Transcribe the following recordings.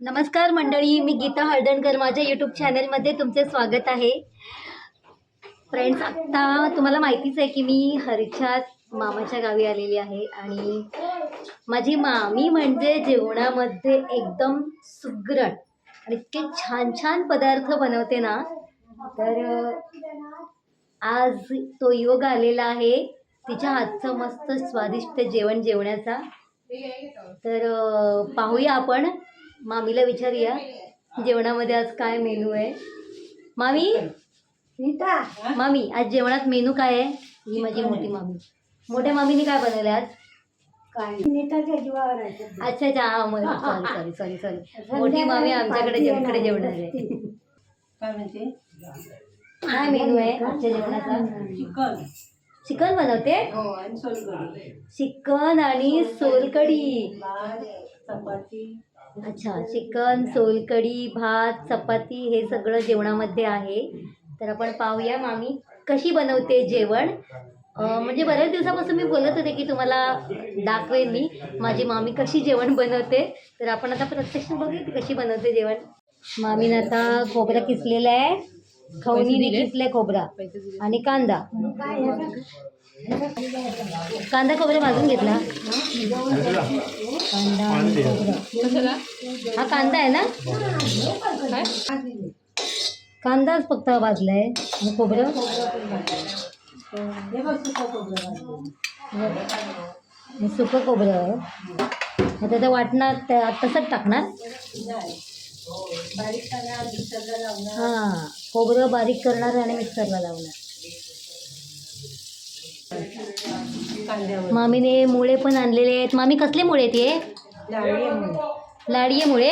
नमस्कार मंडळी मी गीता हळदणकर. माझ्या यूट्यूब चॅनलमध्ये तुमचे स्वागत आहे. फ्रेंड्स आत्ता तुम्हाला माहितीच आहे की मी हरिच्यात मामाच्या गावी आलेली आहे आणि माझी मामी म्हणजे जेवणामध्ये एकदम सुग्रण आणि इतके छान छान पदार्थ बनवते ना तर आज तो योग आलेला आहे. तिच्या हातचं मस्त स्वादिष्ट जेवण जेवण्याचा. तर पाहूया आपण. मामीला विचारूया जेवणामध्ये आज काय मेनू आहे? मामी? मामी आज जेवणात मेनू काय आहे? ही माझी मोठी मामी. मोठ्या मामीने काय बनवलं आज? अच्छा अच्छा हा सॉरी सॉरी सॉरी सॉरी मोठी मामी आमच्याकडे जेवणाकडे जेवणार आहे. काय म्हणते? काय मेनू आहे आजच्या जेवणाचा? चिकन. चिकन बनवते? हो चिकन आणि सोलकढी. भात चपाती. अच्छा चिकन सोलकढी भात चपाती हे सगळं जेवणामध्ये आहे. तर आपण पाहूया मामी कशी बनवते जेवण? अं, म्हणजे बऱ्याच दिवसापासून मी बोलत होते की तुम्हाला दाखवेन मी माझी मामी कशी जेवण बनवते. तर आपण आता प्रत्यक्ष बघूया ती कशी बनवते जेवण. मामीनं आता खोबरा किसलेला आहे. खवणीने किसले खोबरा. आणि कांदा. कांदा खोबरं भाजून घेतला. कांदा खोबरं हा कांदा आहे ना? कांदाच फक्त भाजलाय. आणि खोबरं. खोबरं सुकं खोबरं. त्याचं वाटणार त्या- तसंच टाकणार. हां खोबरं बारीक करणार आणि मिक्सरला लावणार. कांद्यावर. मामीने मुळे पण आणलेले आहेत. मामी कसले मुळे आहेत हे? डाळी. लाडीये मुळे.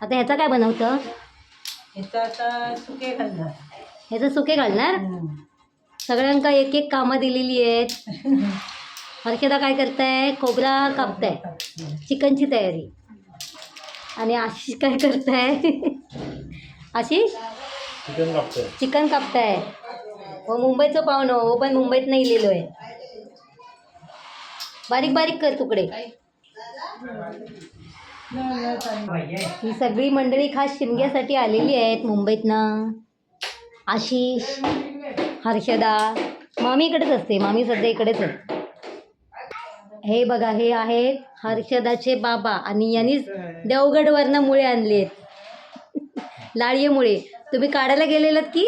आता ह्याचा काय बनवतं? आता सुके घालणार. ह्याचं सुके घालणार. सगळ्यांका एक एक कामं दिलेली आहेत. हर्षदा काय करताय? खोबरा कापताय. चिकनची तयारी. आणि आशिष काय करताय? आशिष? चिकन कापतोय. चिकन कापताय. हो मुंबईचं पाहुणं हो पण मुंबईत नाही लिहिलो आहे बारीक बारीक कर तुकडे. ही सगळी मंडळी खास शिमग्यासाठी आलेली आहेत मुंबईतनं. आशिष हर्षदा. मामी इकडेच असते मामी सध्या इकडेच आहे. हे बघा हे आहेत हर्षदाचे बाबा आणि यांनीच देवगडवरनं मुळे आणले आहेत. लाळीमुळे तुम्ही काढायला गेलेलात की?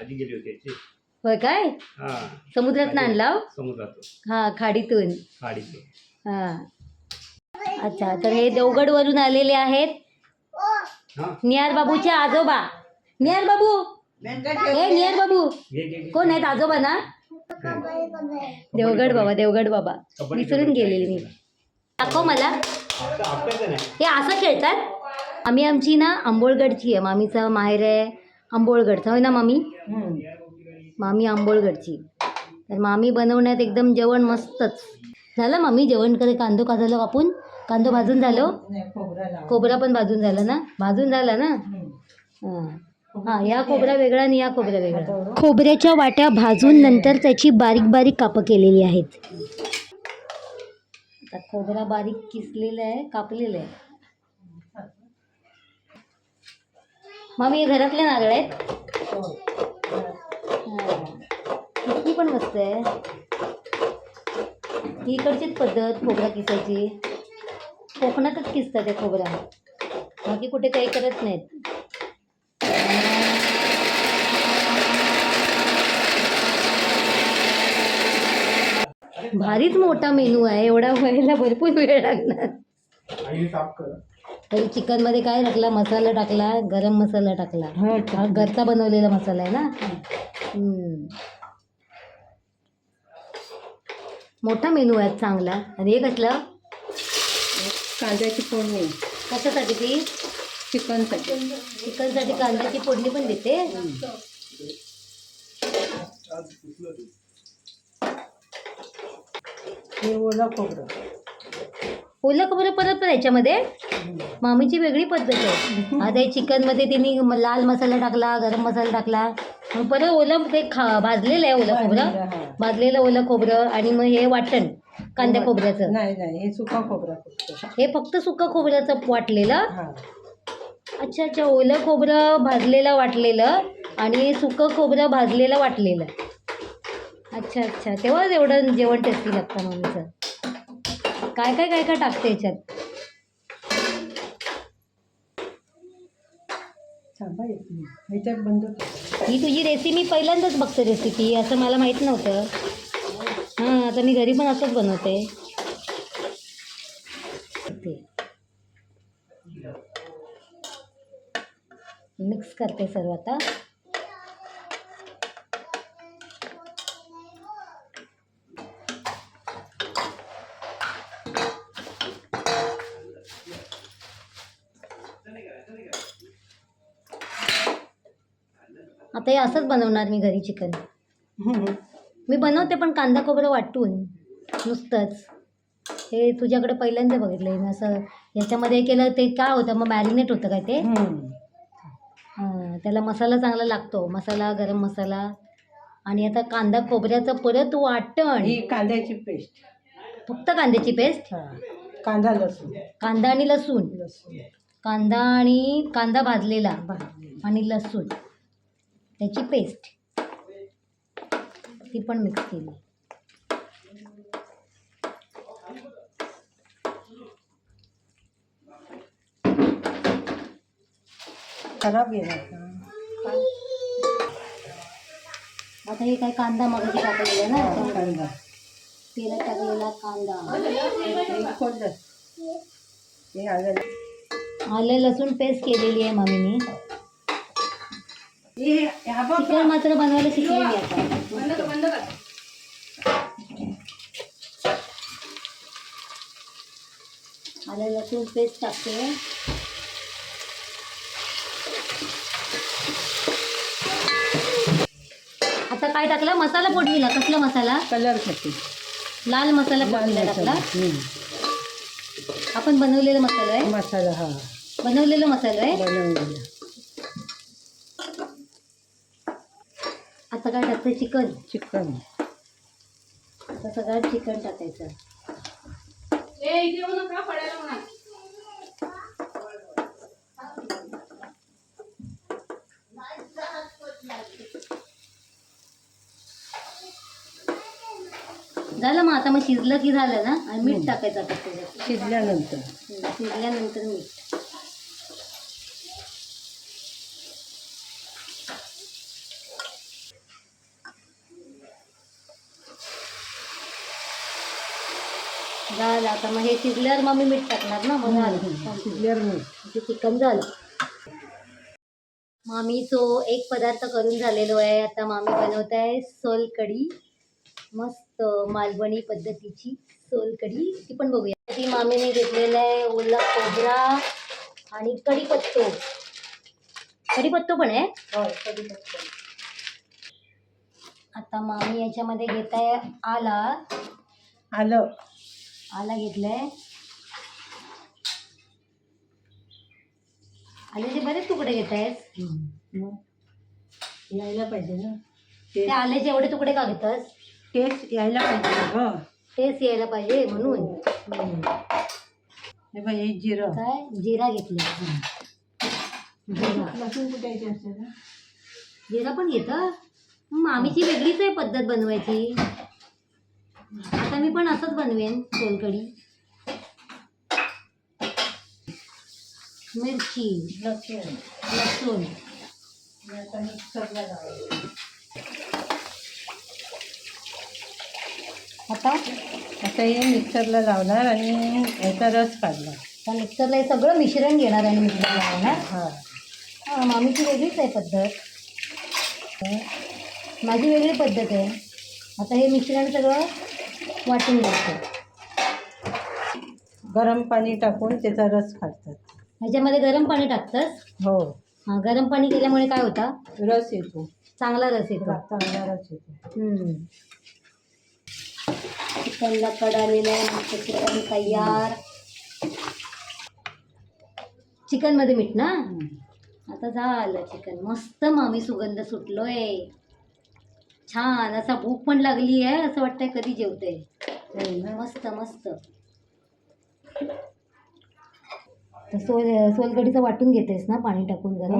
आधी गेली होती होय काय? हा. समुद्रात आणला हो? समुद्रातून. हा खाडीतून. खाडीतून. हा. अच्छा तर हे देवगडवरून आलेले आहेत हा. निहार बाबूचे आजोबा. निहार बाबू. हे निहार बाबू. घे घे घे. कोण आहेत आजोबा ना? देवगड बाबा देवगड बाबा. विसरून. गेलेली मी. दाखव मला. आपलं- आपल्याचं नाही. हे असं खेळतात? आम्ही आमची ना आंबोळगडची आहे. मामीचं माहेर आहे आंबोळगडचं. होय ना मामी. मामी आंबोळगडची तर मामी बनवण्यात एकदम जेवण मस्तच. झालं मामी? जेवण करे कांदो का झालं कापून? कांदो भाजून झालं? खोबरं पण भाजून झालं ना? भाजून झाला ना. हां. हां या खोबरा वेगळा आणि या खोबरा वेगळा. खोबऱ्याच्या वाट्या भाजून नंतर त्याची बारीक बारीक कापं केलेली आहेत. आता खोबरा बारीक किसलेला आहे कापलेलं आहे. मामी हे घरातले नारळ आहेत? हो. पण मस्त आहे. ही इकडचीच पद्धत खोबरा किसायची. कोकणातच किसतात त्या खोबरा बाकी कुठे काही करत नाहीत. भारीच मोठा मेनू आहे एवढा व्हायला भरपूर वेळ लागणार. तरी चिकनमध्ये काय टाकला? मसाला टाकला गरम मसाला टाकला. हा घरचा बनवलेला मसाला आहे ना हम्म. मोठा मेनू आहे चांगला. आणि हे कसलं कांद्याची फोडणी. कशासाठी ती? चिकनसाठी. चिकनसाठी कांद्याची फोडणी पण देते? हे ओला खोबरं. ओलं खबर परत पण याच्यामध्ये? मामीची वेगळी पद्धत आहे. आता चिकनमध्ये तिने लाल मसाला टाकला गरम मसाला टाकला. मग परत ओलं ते खा भाजलेलं आहे ओलं खोबरं. हा. भाजलेलं ओलं खोबरं आणि मग हे वाटण कांद्या खोबऱ्याचं. नाही नाही हे सुका खोबरा फक्त. हे फक्त सुकं खोबऱ्याचं वाटलेलं. हा. अच्छा अच्छा ओलं खोबरं भाजलेलं वाटलेलं आणि सुकं खोबरं भाजलेलं वाटलेलं. अच्छा अच्छा तेव्हाच एवढं जेवण टेस्टी लागतं मम्मीचं काय काय काय काय टाकते याच्यात? थांबा एक मिनिट. ह्याच्यात बंद कर. ही तुझी रेसिपी पहिल्यांदाच बघते रेसिपी असं मला माहीत नव्हतं. हां आता मी घरी पण असंच बनवते. मिक्स करते सर्व आता. आता हे असंच बनवणार मी घरी चिकन. मी बनवते पण कांदा खोबरं वाटून नुसतंच. हे तुझ्याकडे पहिल्यांदा बघितलं मी असं. याच्यामध्ये केलं ते काय होतं मग मॅरिनेट होतं काय ते. हां, त्याला मसाला चांगला लागतो. मसाला गरम मसाला. आणि आता कांदा खोबऱ्याचं परत वाटण. ही कांद्याची पेस्ट. फक्त कांद्याची पेस्ट? कांदा लसूण. कांदा आणि लसूण. लसूण. कांदा आणि कांदा भाजलेलं. आणि लसूण. त्याची पेस्ट. ती पण मिक्स केली. खराब? आता हे काय कांदा मगाशी टाकलेला ना? कांदा. तेलात टाकलेला कांदा. आलं. लसूण पेस्ट केलेली आहे मामीने. चिकन मात्र बनवायला शिकले मी आता. आलं लसूण पेस्ट टाकते. आता काय टाकलं? मसाला फोडणीला. कसला मसाला? कलरसाठी लाल मसाला लाल फोडणीला मसाला. टाकला. आपण बनवलेला मसाला आहे. मसाला हा. बनवलेला मसाला आहे. बनवलेला. काय टाकतं चिकन. चिकन. आता सगळं चिकन टाकायचं. झालं मग आता मग शिजलं की झालं ना? आणि मीठ टाकायचं आता त्याच्यात. शिजल्यानंतर. शिजल्यानंतर मीठ. झालं आता. मग हे शिजल्यावर मग मी मीठ टाकणार ना. मग झालं. शिजल्यावर मीठ. चिकन झालं. मामीचो एक पदार्थ करून झालेलो आहे. आता मामी बनवत आहे सोलकढी. मस्त मालवणी पद्धतीची सोलकढी. ती पण बघूया. ती मामीने घेतलेला आहे ओला खोबरा आणि कढीपत्तो. कढीपत्तो पण आहे? आता मामी याच्यामध्ये घेत आहे आला. आलं. आला घेतलाय. आल्याचे बरेच तुकडे घेत आहेस. यायला पाहिजे ना. ते आल्याचे एवढे तुकडे का घेतस? टेस्ट यायला पाहिजे ग. तेच यायला पाहिजे म्हणून. हे बघ हे जिरं. काय? जिरा घेतला जिरा. लसूण असते ना? जिरा पण घेतं? मामीची वेगळीच आहे पद्धत बनवायची. आता मी पण असंच बनवेन सोलकढी. मिरची लसूण लसूण. आता आता आता हे मिक्सरला लावणार आणि याचा रस काढला आता मिक्सरला हे सगळं मिश्रण घेणार आणि मिक्सरला लावणार. हा. हां मामीची वेगळीच आहे पद्धत. माझी वेगळी पद्धत आहे. आता हे मिश्रण सगळं वाटून घ्यायचं गरम पाणी टाकून त्याचा रस काढतात. ह्याच्यामध्ये गरम पाणी टाकतंस? हो. हां गरम पाणी केल्यामुळे काय होतं? रस येतो. चांगला रस येतो. चांगला रस येतो. हम्म. चिकनला कड आलेलं आहे मस्त चिकन तयार. चिकनमध्ये मीठ ना? आता झालं चिकन. मस्त मामी सुगंध सुटलोय. छान असा भूक पण लागली आहे असं वाटतंय कधी जेवते मस्त मस्त सोल सोलकढीचं वाटून घेतेस ना पाणी टाकून जरा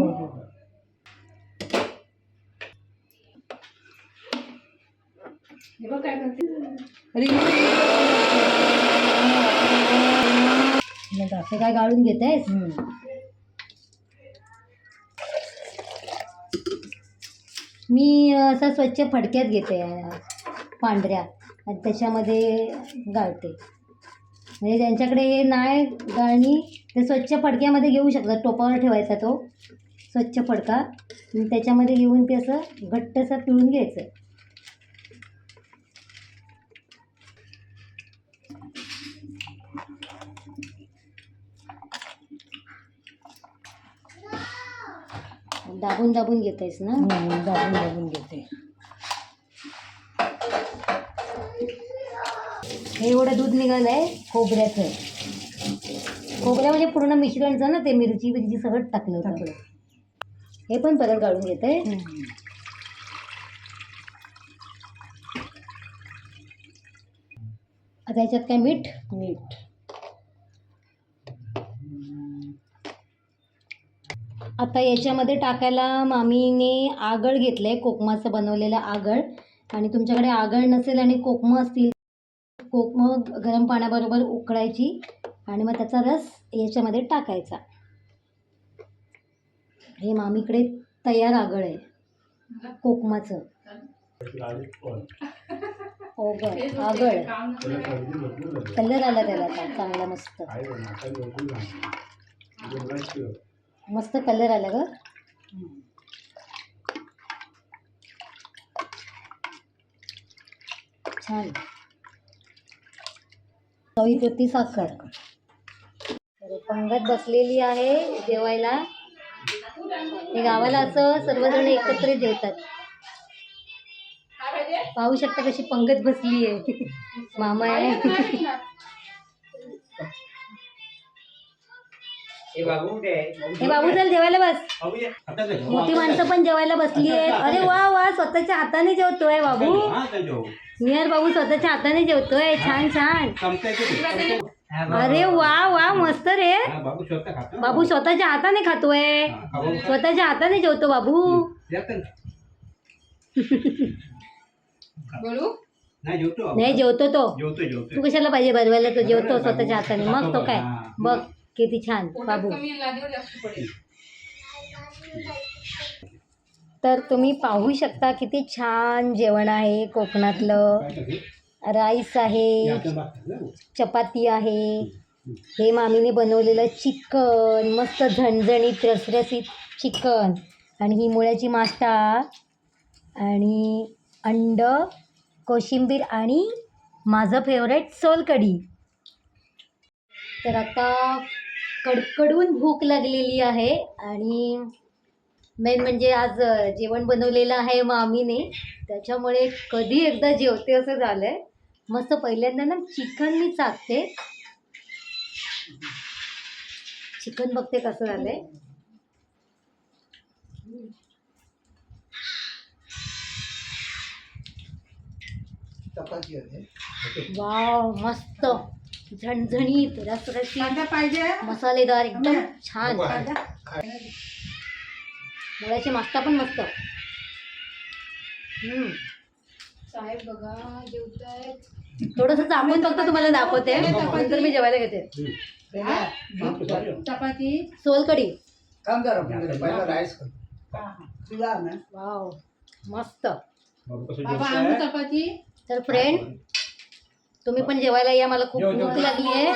असं काय गाळून घेतेस मी असं स्वच्छ फडक्यात घेते पांढऱ्या. आणि त्याच्यामध्ये गाळते. म्हणजे ज्यांच्याकडे नाही गाळणी ते स्वच्छ फडक्यामध्ये घेऊ शकतात. टोपावर ठेवायचा तो स्वच्छ फडका. आणि त्याच्यामध्ये घेऊन ते असं घट्टसं पिळून घ्यायचं. दाबून दाबून घेतायस ना? दाबून दाबून घेते. हे एवढं दूध निघालं आहे खोबऱ्याचं. खोबऱ्या म्हणजे पूर्ण मिश्रणचं ना ते मिरची बिरची सगळं टाकलं होतं. टाकलं. हे पण परत काढून घेते. आता याच्यात काय मीठ? मीठ. आता याच्यामध्ये टाकायला मामीने आगळ घेतलं आहे कोकमाचं बनवलेलं आगळ. आणि तुमच्याकडे आगळ नसेल आणि कोकमं असतील कोकमं गरम पाण्याबरोबर उकळायची आणि मग त्याचा रस याच्यामध्ये टाकायचा. हे मामीकडे तयार आगळ आहे कोकमाचं. हो ओगळ आगळ. कलर आला त्याला चांगला मस्त. मस्त कलर आला ग. छान. चवीत होती साखर पंगत बसलेली आहे जेवायला. ते गावाला असं सर्वजण एकत्र जेवतात. पाहू शकता कशी पंगत बसली आहे मामा आहे. हे हे चल जेवायला बस. बाबू ये. आता काय? मोठी माणसं पण जेवायला बसली आहेत. अरे वा वा स्वतःच्या हाताने जेवतोय बाबू. हा? नियर बाबू स्वतःच्या हाताने जेवतोय. छान छान. अरे वा वा मस्त रे. हा, बाबू स्वतः खातो बाबू स्वतःच्या हाताने खातोय. हा. स्वतःच्या हाताने जेवतो बाबू. नाही जेवतो बाबू. नाही जेवतो तो. तू कशाला पाहिजे बरवायला तो जेवतो स्वतःच्या हाताने. मग तो काय. बघ. किती छान बाबू. तर तुम्ही पाहू शकता किती छान जेवण आहे कोकणातलं? राईस आहे. चपाती आहे. हे मामीने बनवलेलं चिकन मस्त झणझणीत रसरसीत चिकन. आणि ही मुळ्याची मास्टा आणि अंड कोशिंबीर आणि माझं फेवरेट सोलकढी. तर आता कडकडून भूक लागलेली आहे आणि मेन म्हणजे आज जेवण बनवलेलं आहे मामीने. त्याच्यामुळे कधी एकदा जेवते असं झालं आहे मस्त पहिल्यांदा ना चिकन मी चाकते. चिकन बघते कसं झालंय. वाव मस्त. झणझणीत रसरशीत पाहिजे? मसालेदार एकदम छान. मुळ्याची मास्ता पण मस्त. हम्म. साहेब बघा जेवतायत थोडंसं चाकून फक्त तुम्हाला दाखवते. नंतर मी जेवायला घेते. चपाती. राईस ना वाव. मस्त. चपाती? तर फ्रेंड तुम्ही पण जेवायला या मला खूप भूक. लागली आहे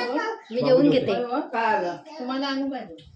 मी जेवून घेते. तुम्हाला आणू पाहिजे